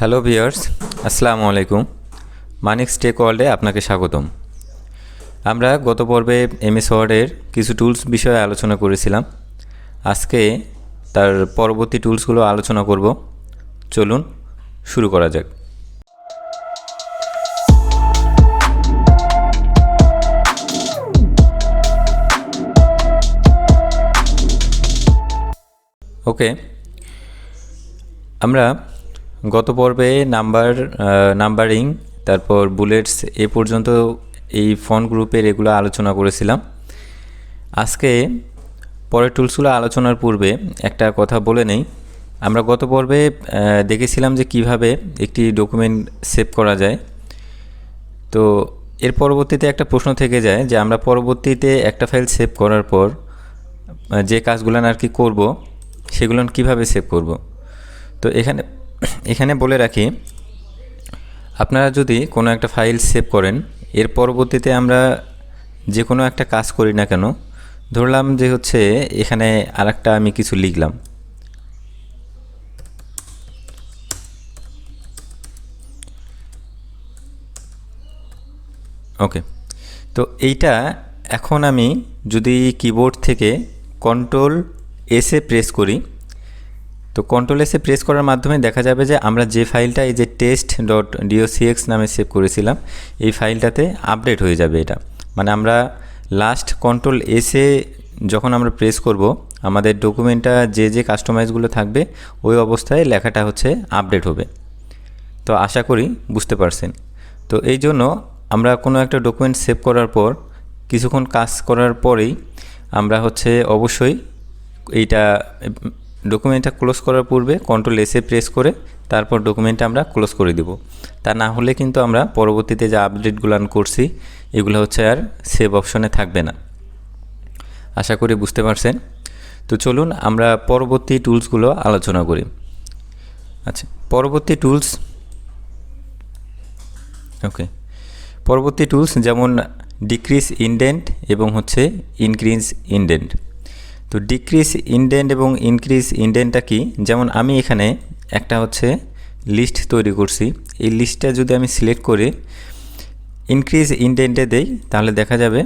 Hello viewers আসসালামু আলাইকুম মানিক stake ওয়ার্ল্ডে আপনাকে স্বাগতম। আমরা গত পর্বে এমএস ওয়ার্ডের কিছু টুলস বিষয়ে আলোচনা করেছিলাম। আজকে তার পরবর্তী টুলসগুলো আলোচনা করব। চলুন, শুরু করা যাক। ওকে আমরা গত পর্বে নাম্বার নাম্বারিং, তারপর বুলেটস, এ পর্যন্ত এই ফোন গ্রুপের এগুলো আলোচনা করেছিলাম। আজকে পরের টুলসগুলো আলোচনার পূর্বে একটা কথা বলে নেই। আমরা গত পর্বে দেখেছিলাম যে কীভাবে একটি ডকুমেন্ট সেভ করা যায়। তো এর পরবর্তীতে একটা প্রশ্ন থেকে যায় যে আমরা পরবর্তীতে একটা ফাইল সেভ করার পর যে কাজগুলো আর কি করব, সেগুলো কীভাবে সেভ করব? তো এখানে এখানে বলে রাখি, আপনারা যদি কোনো একটা ফাইল সেভ করেন, এর পরবর্তীতে আমরা যে কোনো একটা কাজ করি না কেন, ধরলাম যে হচ্ছে এখানে আরেকটা আমি কিছু লিখলাম। ওকে, তো এইটা এখন আমি যদি কিবোর্ড থেকে কন্ট্রোল এসে প্রেস করি তো কন্ট্রোল এসে প্রেস করার মাধ্যমে দেখা যাবে যে আমরা যে ফাইলটা এই যে টেস্ট ডট ডিওসিএক্স নামে সেভ করেছিলাম, এই ফাইলটাতে আপডেট হয়ে যাবে এটা। মানে আমরা লাস্ট কন্ট্রোল এসে যখন আমরা প্রেস করব, আমাদের ডকুমেন্টটা যে যে কাস্টমাইজগুলো থাকবে, ওই অবস্থায় লেখাটা হচ্ছে আপডেট হবে। তো আশা করি বুঝতে পারছেন। তো এই জন্য আমরা কোনো একটা ডকুমেন্ট সেভ করার পর, কিছুক্ষণ কাজ করার পরেই আমরা হচ্ছে অবশ্যই এইটা ডকুমেন্টটা ক্লোজ করার পূর্বে কন্ট্রোল এসে প্রেস করে তারপর ডকুমেন্টটা আমরা ক্লোজ করে দিব। তা না হলে কিন্তু আমরা পরবর্তীতে যে আপডেটগুলো করছি, এগুলো হচ্ছে আর সেভ অপশনে থাকবে না। আশা করি বুঝতে পারছেন। তো চলুন আমরা পরবর্তী টুলসগুলো আলোচনা করি। আচ্ছা পরবর্তী টুলস ওকে পরবর্তী টুলস যেমন ডিক্রিজ ইনডেন্ট এবং হচ্ছে ইনক্রিজ ইনডেন্ট তো ডিক্রিজ ইনডেন্ট এবং ইনক্রিজ ইনডেন্টটা কি? যেমন আমি এখানে একটা হচ্ছে লিস্ট তৈরি করছি। এই লিস্টটা যদি আমি সিলেক্ট করে ইনক্রিজ ইনডেন্টে দেই, তাহলে দেখা যাবে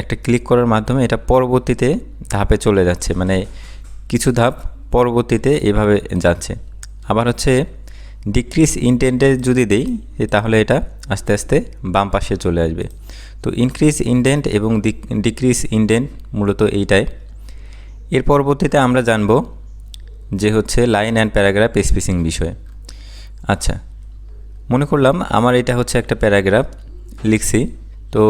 একটা ক্লিক করার মাধ্যমে এটা পরবর্তীতে ধাপে চলে যাচ্ছে। মানে কিছু ধাপ পরবর্তীতে এভাবে যাচ্ছে। আবার হচ্ছে ডিক্রিজ ইনটেন্টে যদি দেই তাহলে এটা আস্তে আস্তে বাম পাশে চলে আসবে। তো ইনক্রিজ ইনডেন্ট এবং ডিক্রিজ ইনডেন্ট মূলত এইটাই। এর পরবর্তীতে আমরা জানব যে হচ্ছে লাইন অ্যান্ড প্যারাগ্রাফ স্পেসিং বিষয়ে। আচ্ছা মনে করলাম আমার এটা হচ্ছে একটা প্যারাগ্রাফ লিখছি। তো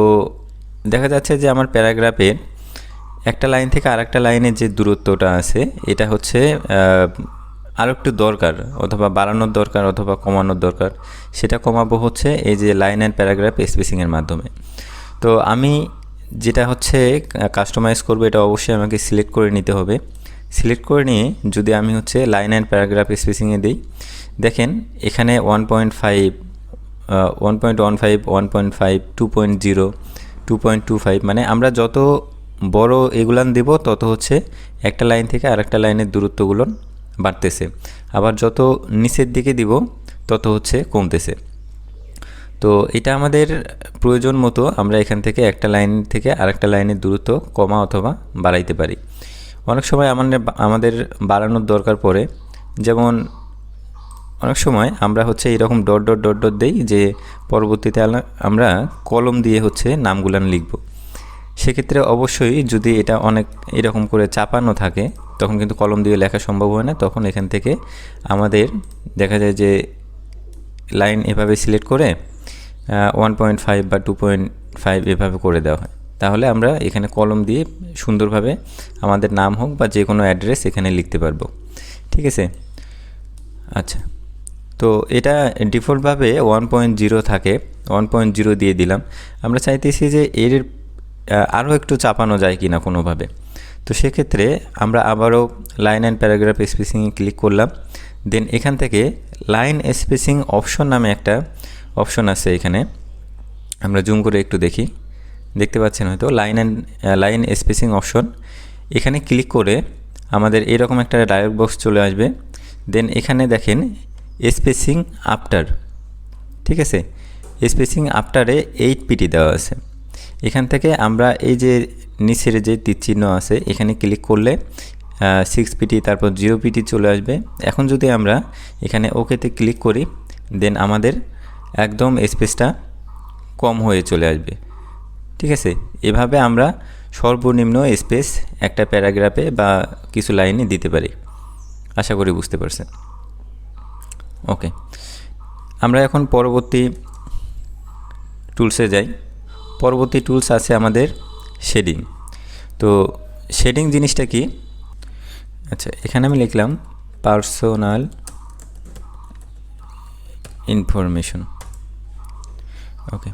দেখা যাচ্ছে যে আমার প্যারাগ্রাফের একটা লাইন থেকে আরেকটা লাইনের যে দূরত্বটা আছে, এটা হচ্ছে আরও একটু দরকার, অথবা বাড়ানোর দরকার অথবা কমানোর দরকার, সেটা কমাবো হচ্ছে এই যে লাইন অ্যান্ড প্যারাগ্রাফ স্পেসিংয়ের মাধ্যমে। তো আমি যেটা হচ্ছে কাস্টমাইজ করব, এটা অবশ্যই আমাকে সিলেক্ট করে নিতে হবে। সিলেক্ট করে নিয়ে যদি আমি হচ্ছে লাইন অ্যান্ড প্যারাগ্রাফ স্পেসিংয়ে দিই, দেখেন এখানে one point five one point one five one point five two point zero two point two five মানে আমরা যত বড় এগুলান দেব, তত হচ্ছে একটা লাইন থেকে আরেকটা লাইনের দূরত্বগুলো বাড়তেছে। আবার যত নিচের দিকে দিব, তত হচ্ছে কমতেছে। তো এটা আমাদের প্রয়োজন মতো আমরা এখান থেকে একটা লাইন থেকে আরেকটা লাইনের দূরত্ব কমা অথবা বাড়াইতে পারি। অনেক সময় আমাদের আমাদের বাড়ানোর দরকার পড়ে। যেমন অনেক সময় আমরা হচ্ছে এরকম ডট ডট ডট ডট দেই যে পরবর্তীতে আমরা কলম দিয়ে হচ্ছে নামগুলান লিখব। সেক্ষেত্রে অবশ্যই যদি এটা অনেক এরকম করে চাপানো থাকে, তখন কিন্তু কলম দিয়ে লেখা সম্ভব হয় না। তখন এখান থেকে আমাদের দেখা যায় যে লাইন এভাবে সিলেক্ট করে ওয়ান পয়েন্ট ফাইভ বা টু পয়েন্ট ফাইভ এভাবে করে দেওয়া হয়। তাহলে আমরা এখানে কলম দিয়ে সুন্দরভাবে আমাদের নাম হোক বা যে কোনো অ্যাড্রেস এখানে লিখতে পারব। ঠিক আছে? আচ্ছা। তো এটা ডিফল্টভাবে ওয়ান পয়েন্ট জিরো থাকে। ওয়ান পয়েন্ট জিরো দিয়ে দিলাম। আমরা চাইতেছি যে এর আরও একটু চাপানো যায় কি না কোনোভাবে। তো সেক্ষেত্রে আমরা আবারও লাইন অ্যান্ড প্যারাগ্রাফ স্পেসিংয়ে ক্লিক করলাম। দেন এখান থেকে লাইন স্পেসিং অপশন নামে একটা অপশন আছে এখানে। আমরা জুম করে একটু দেখি। দেখতে পাচ্ছেন হয়তো line and line spacing option. এখানে ক্লিক করে আমাদের এরকম একটা ডায়লগ বক্স চলে আসবে। দেন এখানে দেখেন স্পেসিং আফটার। ঠিক আছে? স্পেসিং আফটারে এইট পিটি দেওয়া আছে। এখান থেকে আমরা এই যে নিচের যে তীর চিহ্ন আছে, এখানে ক্লিক করলে সিক্স পিটি, তারপর জিরো পিটি চলে আসবে। এখন যদি আমরা এখানে ওকেতে ক্লিক করি, দেন আমাদের একদম স্পেসটা কম হয়ে চলে আসবে। ঠিক আছে? এভাবে আমরা সর্বনিম্ন স্পেস একটা প্যারাগ্রাফে বা কিছু লাইনে দিতে পারি। আশা করি বুঝতে পারছেন। ওকে। আমরা এখন পরবর্তী টুলসে যাই। পরবর্তী টুলস আছে আমাদের শেডিং। তো শেডিং জিনিসটা কি? আচ্ছা এখানে আমি লিখলাম পার্সোনাল ইনফরমেশন। ওকে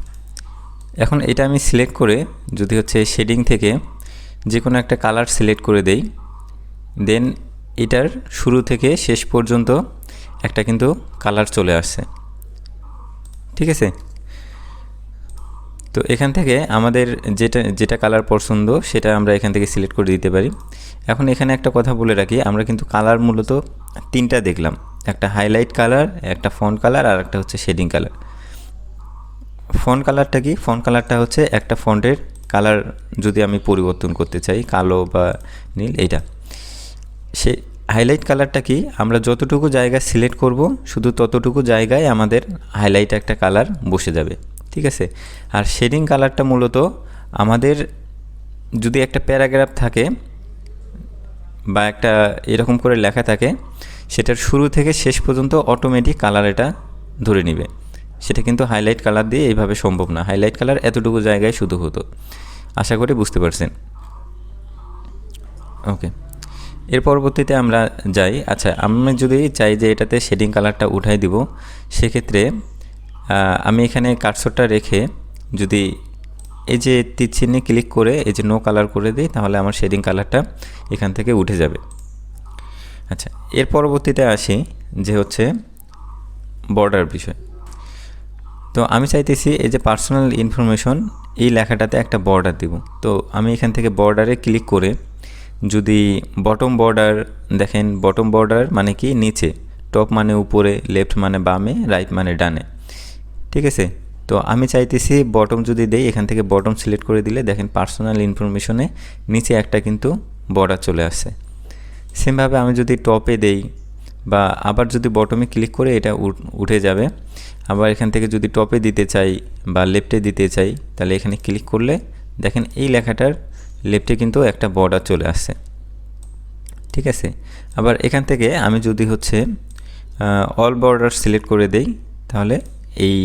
এখন এটা আমি সিলেক্ট করে যদি হচ্ছে শেডিং থেকে যে কোনো একটা কালার সিলেক্ট করে দেই দেন এটার শুরু থেকে শেষ পর্যন্ত একটা কিন্তু কালার চলে আসছে। ঠিক আছে? তো এখান থেকে আমাদের যেটা যেটা কালার পছন্দ সেটা আমরা এখান থেকে সিলেক্ট করে দিতে পারি। এখন এখানে একটা কথা বলে রাখি, আমরা কিন্তু কালার মূলত তিনটা দেখলাম। একটা হাইলাইট কালার একটা ফন্ট কালার আর একটা হচ্ছে শেডিং কালার ফন্ট কালারটা কি? ফন্ট কালারটা হচ্ছে একটা ফন্টের কালার যদি আমি পরিবর্তন করতে চাই, কালো বা নীল, এইটা। সে হাইলাইট কালারটা কি? আমরা যতটুকু জায়গা সিলেক্ট করব, শুধু ততটুকু জায়গায় আমাদের হাইলাইট একটা কালার বসে যাবে, ঠিক আছে? আর শেডিং কালারটা মূলত আমাদের যদি একটা প্যারাগ্রাফ থাকে বা একটা এরকম করে লেখা থাকে, সেটার শুরু থেকে শেষ পর্যন্ত অটোমেটিক কালার এটা ধরে নিবে। সেটা কিন্তু হাইলাইট কালার দিয়ে এইভাবে সম্ভব না। হাইলাইট কালার এতটুকু জায়গায় শুধু হতো। আশা করি বুঝতে পারছেন। ওকে এর পরবর্তীতে আমরা যাই। আচ্ছা আমি যদি চাই যে এটাতে শেডিং কালারটা উঠাই দিব, সেক্ষেত্রে আমি এখানে কাটসরটা রেখে যদি এই যে তীর ক্লিক করে, এই যে নো কালার করে দিই, তাহলে আমার শেডিং কালারটা এখান থেকে উঠে যাবে। আচ্ছা এর পরবর্তীতে আসি যে হচ্ছে বর্ডার বিষয়। তো আমি চাইতেছি এই যে পার্সোনাল ইনফরমেশন এই লেখাটাতে একটা বর্ডার দিব। তো আমি এখান থেকে বর্ডারে ক্লিক করে যদি বটম বর্ডার দেখেন বটম বর্ডার মানে কি? নিচে। টপ মানে উপরে লেফট মানে বামে রাইট মানে ডানে। ঠিক আছে? তো আমি চাইতেছি বটম যদি দেই, এখান থেকে বটম সিলেক্ট করে দিলে দেখেন পার্সোনাল ইনফরমেশনে নিচে একটা কিন্তু বর্ডার চলে আসছে। সেমভাবে আমি যদি টপে দেই বা আবার যদি বটমে ক্লিক করে এটা উঠে যাবে, আবার এখান থেকে যদি টপে দিতে চাই বা লেফটে দিতে চাই, তাহলে এখানে ক্লিক করলে দেখেন এই লেখাটার লেফটে কিন্তু একটা বর্ডার চলে আসছে। ঠিক আছে? আবার এখান থেকে আমি যদি হচ্ছে অল বর্ডার সিলেক্ট করে দেই, তাহলে এই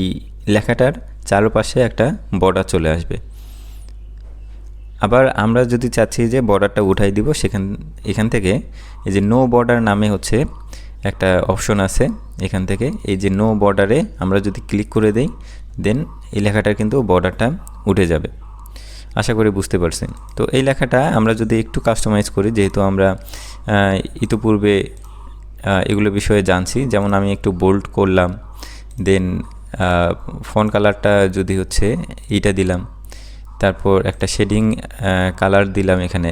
লেখাটার চারপাশে একটা বর্ডার চলে আসবে। আবার আমরা যদি চাচ্ছি যে বর্ডারটা উঠাই দিব, সেখান, এখান থেকে এই যে নো বর্ডার নামে হচ্ছে একটা অপশন আছে এখান থেকে। এই যে নো বর্ডারে আমরা যদি ক্লিক করে দেই দেন এই লেখাটার কিন্তু বর্ডারটা উঠে যাবে। আশা করি বুঝতে পারছেন। তো এই লেখাটা আমরা যদি একটু কাস্টমাইজ করি, যেহেতু আমরা ইতিপূর্বে এগুলো বিষয়ে জানছি, যেমন আমি একটু বোল্ড করলাম দেন ফোন কালারটা যদি হচ্ছে এইটা দিলাম, তারপর একটা শেডিং কালার দিলাম এখানে।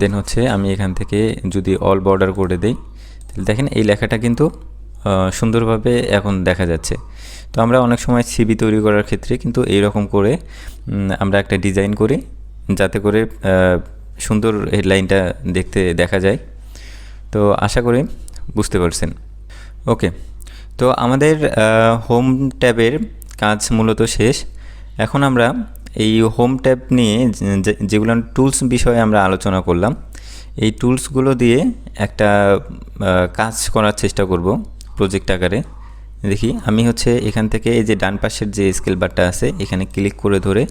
দেন হচ্ছে আমি এখান থেকে যদি অল বর্ডার করে দেই, তাহলে দেখেন এই লেখাটা কিন্তু সুন্দরভাবে এখন দেখা যাচ্ছে। তো আমরা অনেক সময় সিবি তৈরি করার ক্ষেত্রে কিন্তু এই রকম করে আমরা একটা ডিজাইন করি, যাতে করে সুন্দর হেডলাইনটা দেখতে দেখা যায়। তো আশা করি বুঝতে পারছেন। ওকে তো আমাদের হোম ট্যাবের কাজ মূলত শেষ। এখন আমরা এই হোম ট্যাব নিয়ে যেগুলো টুলস বিষয়ে আমরা আলোচনা করলাম, এই টুলসগুলো দিয়ে একটা কাজ করার চেষ্টা করব প্রজেক্ট আকারে। দেখি, আমি হচ্ছে এখান থেকে এই যে ডান পাশের যে স্কেল বারটা আছে, এখানে ক্লিক করে ধরে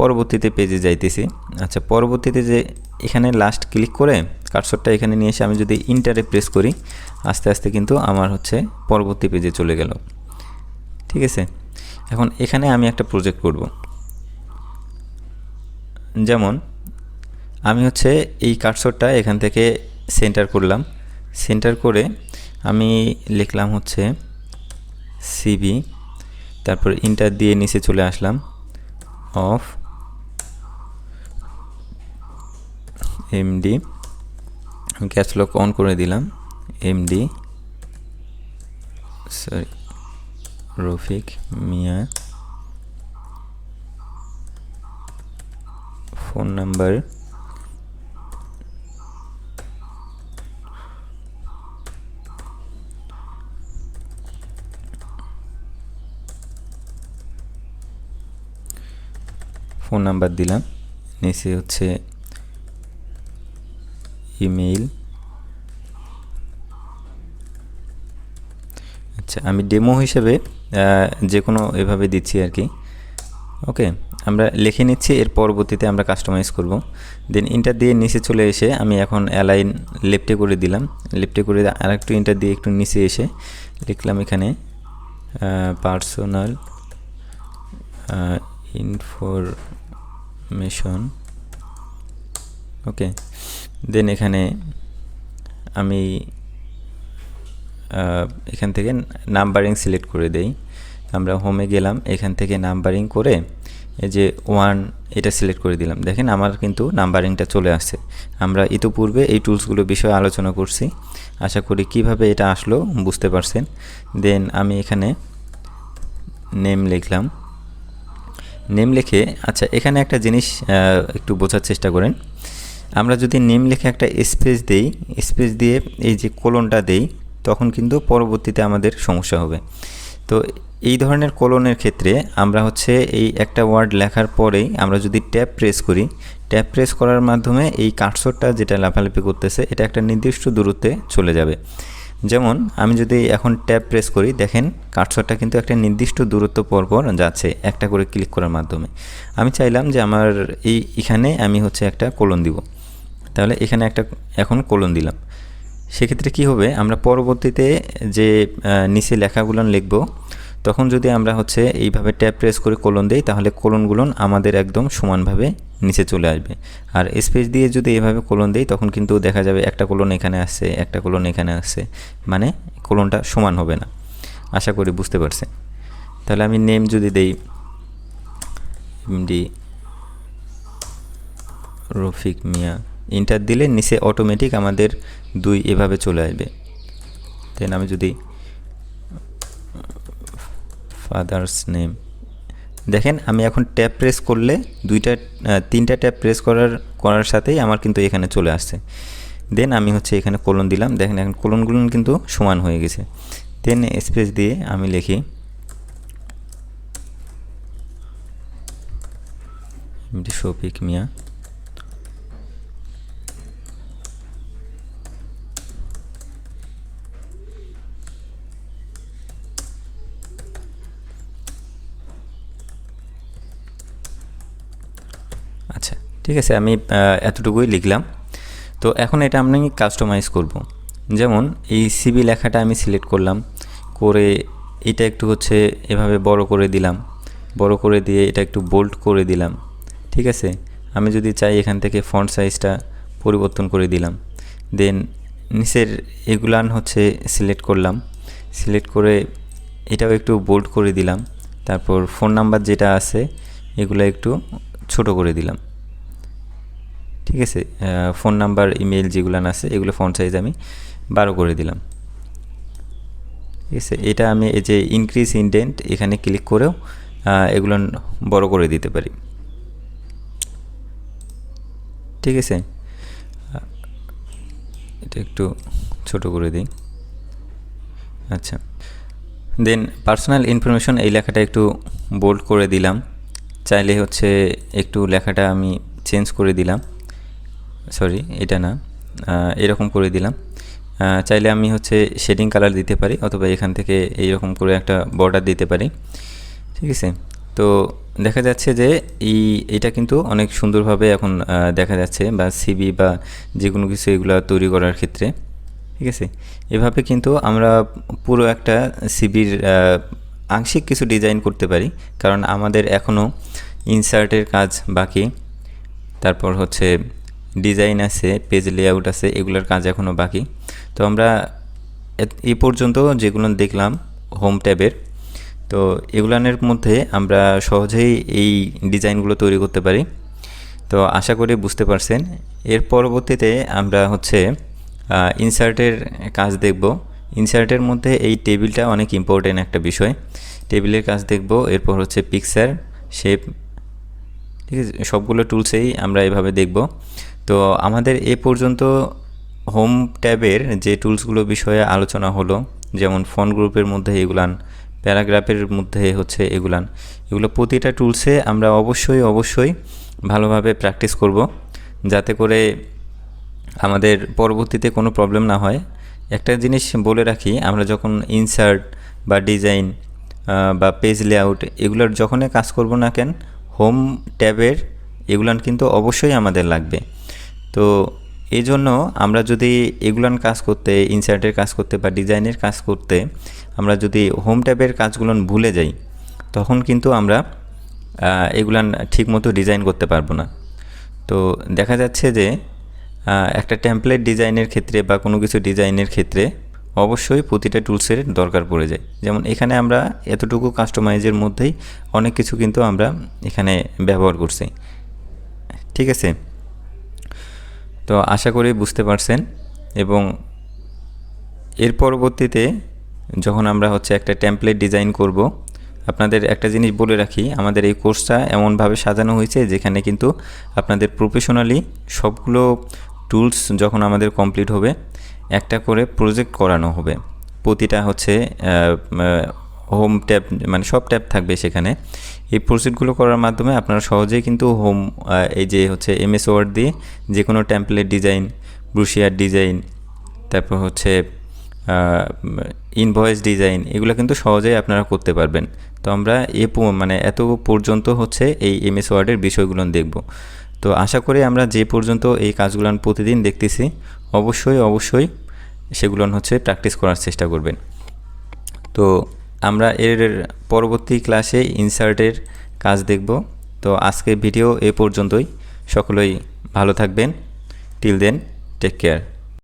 পরবর্তীতে পেজে যাইতেছি। আচ্ছা পরবর্তীতে যে এখানে লাস্ট ক্লিক করে কার্সরটা এখানে নিয়ে এসে আমি যদি ইন্টারে প্রেস করি, আস্তে আস্তে কিন্তু আমার হচ্ছে পরবর্তী পেজে চলে গেল। ঠিক আছে? এখন এখানে আমি একটা প্রজেক্ট করব। যেমন, আমি হচ্ছে এই কার্সরটা এখান থেকে সেন্টার করলাম। সেন্টার করে আমি লিখলাম হচ্ছে সিবি তারপর ইন্টার দিয়ে নিচে চলে আসলাম। অফ এমডি আমি ক্যাশ লক অন করে দিলাম। MD sorry Rafiq Mia phone number. Phone number দিলাম। নিচে হচ্ছে ইমেইল। আচ্ছা আমি ডেমো হিসেবে যে কোনো এভাবে দিচ্ছি আর কি। ওকে। আমরা লিখে নিচ্ছি, এর পরবর্তীতে আমরা কাস্টমাইজ করব। দেন ইন্টার দিয়ে নিচে চলে এসে আমি এখন অ্যালাইন লেফটে করে দিলাম। লেফটে করে আর একটু ইন্টার দিয়ে একটু নিচে এসে লিখলাম এখানে পার্সোনাল ইনফরমেশন ওকে দেন এখানে আমি এখান থেকে নাম্বারিং সিলেক্ট করে দেই। আমরা হোমে গেলাম, এখান থেকে নাম্বারিং করে এই যে ওয়ান এটা সিলেক্ট করে দিলাম। দেখেন আমার কিন্তু নাম্বারিংটা চলে আসছে। আমরা ইতিপূর্বে এই টুলসগুলো বিষয়ে আলোচনা করছি। আশা করি কীভাবে এটা আসলো বুঝতে পারছেন। দেন আমি এখানে নেম লিখলাম। নেম লিখে আচ্ছা এখানে একটা জিনিস একটু বোঝার চেষ্টা করেন। আমরা যদি নেম লিখে একটা স্পেস দেই স্পেস দিয়ে এই যে কোলনটা দেই, তখন কিন্তু পরবর্তীতে আমাদের সমস্যা হবে। তো এই ধরনের কলনের ক্ষেত্রে আমরা হচ্ছে এই একটা ওয়ার্ড লেখার পরেই আমরা যদি ট্যাপ প্রেস করি, ট্যাপ প্রেস করার মাধ্যমে এই কাটসরটা যেটা লাফালাফি করতেছে, এটা একটা নির্দিষ্ট দূরত্বে চলে যাবে। যেমন আমি যদি এখন ট্যাপ প্রেস করি, দেখেন কাটসরটা কিন্তু একটা নির্দিষ্ট দূরত্ব পরপর যাচ্ছে একটা করে ক্লিক করার মাধ্যমে। আমি চাইলাম যে আমার এই এখানে আমি হচ্ছে একটা কোলন দিব। তাহলে এখানে একটা এখন কোলন দিলাম। সেক্ষেত্রে কি হবে? আমরা পরবর্তীতে যে নিচে লেখাগুলো লিখব, তখন যদি আমরা হচ্ছে এইভাবে ট্যাপ প্রেস করে কোলন দেই, তাহলে কোলনগুলো আমাদের একদম সমানভাবে নিচে চলে আসবে। আর স্পেস দিয়ে যদি এভাবে কোলন দেই, তখন কিন্তু দেখা যাবে একটা কোলন এখানে আসছে, একটা কোলন এখানে আসছে। মানে কোলনটা সমান হবে না। আশা করি বুঝতে পারছেন তাহলে আমি নেম যদি দেই এমডি রফিক মিয়া। ইন্টার দিলে নিচে অটোমেটিক আমাদের দুই এভাবে চলে আসবে। দেন আমি যদি ফাদার্স নেম দেখেন আমি এখন ট্যাপ প্রেস করলে দুইটা তিনটা ট্যাপ প্রেস করার করার সাথেই আমার কিন্তু এখানে চলে আসছে। দেন আমি হচ্ছে এখানে কোলন দিলাম। দেখেন এখন কোলনগুলো কিন্তু সমান হয়ে গেছে। দেন স্পেস দিয়ে আমি লিখি শফিক মিয়া আচ্ছা ঠিক আছে, আমি এতটুকুই লিখলাম। তো এখন এটা আমি কাস্টমাইজ করব। যেমন এই সিবি লেখাটা আমি সিলেক্ট করলাম, করে এটা একটু হচ্ছে এভাবে বড় করে দিলাম, বড় করে দিয়ে এটা একটু বোল্ড করে দিলাম, ঠিক আছে? আমি যদি চাই এখান থেকে ফন্ট সাইজটা পরিবর্তন করে দিলাম দেন নিচের এগুলান হচ্ছে সিলেক্ট করলাম সিলেক্ট করে এটাও একটু বোল্ড করে দিলাম, তারপর ফোন নাম্বার যেটা আছে, এগুলো একটু ছোট করে দিলাম। ঠিক আছে ফোন নাম্বার ইমেল যেগুলো আছে, এগুলো ফোন সাইজ আমি বারো করে দিলাম। ঠিক আছে, এটা আমি এই যে ইনক্রিজ ইনডেন্ট এখানে ক্লিক করেও এগুলো বড় করে দিতে পারি। ঠিক আছে এটা একটু ছোট করে দিই। আচ্ছা দেন পার্সোনাল ইনফরমেশন এই লেখাটা একটু বোল্ড করে দিলাম। চাইলে হচ্ছে একটু লেখাটা আমি চেঞ্জ করে দিলাম। সরি, এটা না। এরকম করে দিলাম। চাইলে আমি হচ্ছে শেডিং কালার দিতে পারি অথবা এখান থেকে এইরকম করে একটা বর্ডার দিতে পারি। ঠিক আছে? তো দেখা যাচ্ছে যে এই, এটা কিন্তু অনেক সুন্দরভাবে এখন দেখা যাচ্ছে বা সিবি বা যে কোনো কিছু এগুলো তৈরি করার ক্ষেত্রে। ঠিক আছে? এভাবে কিন্তু আমরা পুরো একটা সিবির আংশিক কিছু ডিজাইন করতে পারি। কারণ আমাদের এখনও ইনসার্টের কাজ বাকি। তারপর হচ্ছে ডিজাইন আছে পেজ লেআউট আছে, এগুলোর কাজ এখনও বাকি। তো আমরা এ- পর্যন্ত যেগুলো দেখলাম হোম ট্যাবের তো এগুলানের মধ্যে আমরা সহজেই এই ডিজাইনগুলো তৈরি করতে পারি। তো আশা করি বুঝতে পারছেন। এর পরবর্তীতে আমরা হচ্ছে ইনসার্টের কাজ দেখব। ইনসার্টের মধ্যে এই টেবিলটা অনেক ইম্পর্টেন্ট একটা বিষয়। টেবিলের কাজ দেখব, এরপর হচ্ছে পিকচার শেপ ঠিক আছে? সবগুলো টুলসেই আমরা এভাবে দেখব। তো আমাদের এ পর্যন্ত হোম ট্যাবের যে টুলসগুলো বিষয়ে আলোচনা হলো, যেমন ফোন গ্রুপের মধ্যে এগুলান, প্যারাগ্রাফের মধ্যে হচ্ছে এগুলান, এগুলো প্রতিটা টুলসে আমরা অবশ্যই অবশ্যই ভালোভাবে প্র্যাকটিস করব যাতে করে আমাদের পরবর্তীতে কোনো প্রবলেম না হয়। একটা জিনিস বলে রাখি, আমরা যখন ইনসার্ট বা ডিজাইন বা পেজ লেআউট এগুলোর যখনই কাজ করব না কেন, হোম ট্যাবের এগুলান কিন্তু অবশ্যই আমাদের লাগবে। তো এই জন্য আমরা যদি এগুলান কাজ করতে, ইনসার্টের কাজ করতে বা ডিজাইনের কাজ করতে আমরা যদি হোম ট্যাবের কাজগুলো ভুলে যাই, তখন কিন্তু আমরা এগুলান ঠিকমতো ডিজাইন করতে পারব না। তো দেখা যাচ্ছে যে একটা টেমপ্লেট ডিজাইনের ক্ষেত্রে বা কোনো কিছু ডিজাইনের ক্ষেত্রে অবশ্যই প্রতিটা টুলসের দরকার পড়ে যায়। যেমন এখানে আমরা এতটুকু কাস্টমাইজের মধ্যেই অনেক কিছু কিন্তু আমরা এখানে ব্যবহার করছি। ঠিক আছে? তো আশা করি বুঝতে পারছেন এবং এর পরবর্তীতে যখন আমরা হচ্ছে একটা টেমপ্লেট ডিজাইন করব, আপনাদের একটা জিনিস বলে রাখি, আমাদের এই কোর্সটা এমনভাবে সাজানো হয়েছে যেখানে কিন্তু আপনাদের প্রফেশনালি সবগুলো টুলস যখন আমাদের কমপ্লিট হবে, একটা করে প্রজেক্ট করানো হবে। প্রতিটা হচ্ছে হোম ট্যাব মানে সব ট্যাব থাকবে সেখানে। এই প্রজেক্টগুলো করার মাধ্যমে আপনারা সহজেই কিন্তু হোম এই যে হচ্ছে এমএস ওয়ার্ড দিয়ে যে কোনো টেমপ্লেট ডিজাইন ব্রুশিয়ার ডিজাইন তারপর হচ্ছে ইনভয়েস ডিজাইন এগুলো কিন্তু সহজেই আপনারা করতে পারবেন। তো আমরা এ মানে এত পর্যন্ত হচ্ছে এই এমএস ওয়ার্ডের বিষয়গুলো দেখব। তো আশা করি আমরা যে পর্যন্ত এই কাজগুলো প্রতিদিন দেখতেছি, অবশ্যই অবশ্যই সেগুলো হচ্ছে প্র্যাকটিস করার চেষ্টা করবেন। তো আমরা এর পরবর্তী ক্লাসে ইনসার্টের কাজ দেখব। তো আজকের ভিডিও এ পর্যন্তই। সকলেই ভালো থাকবেন। Till then take care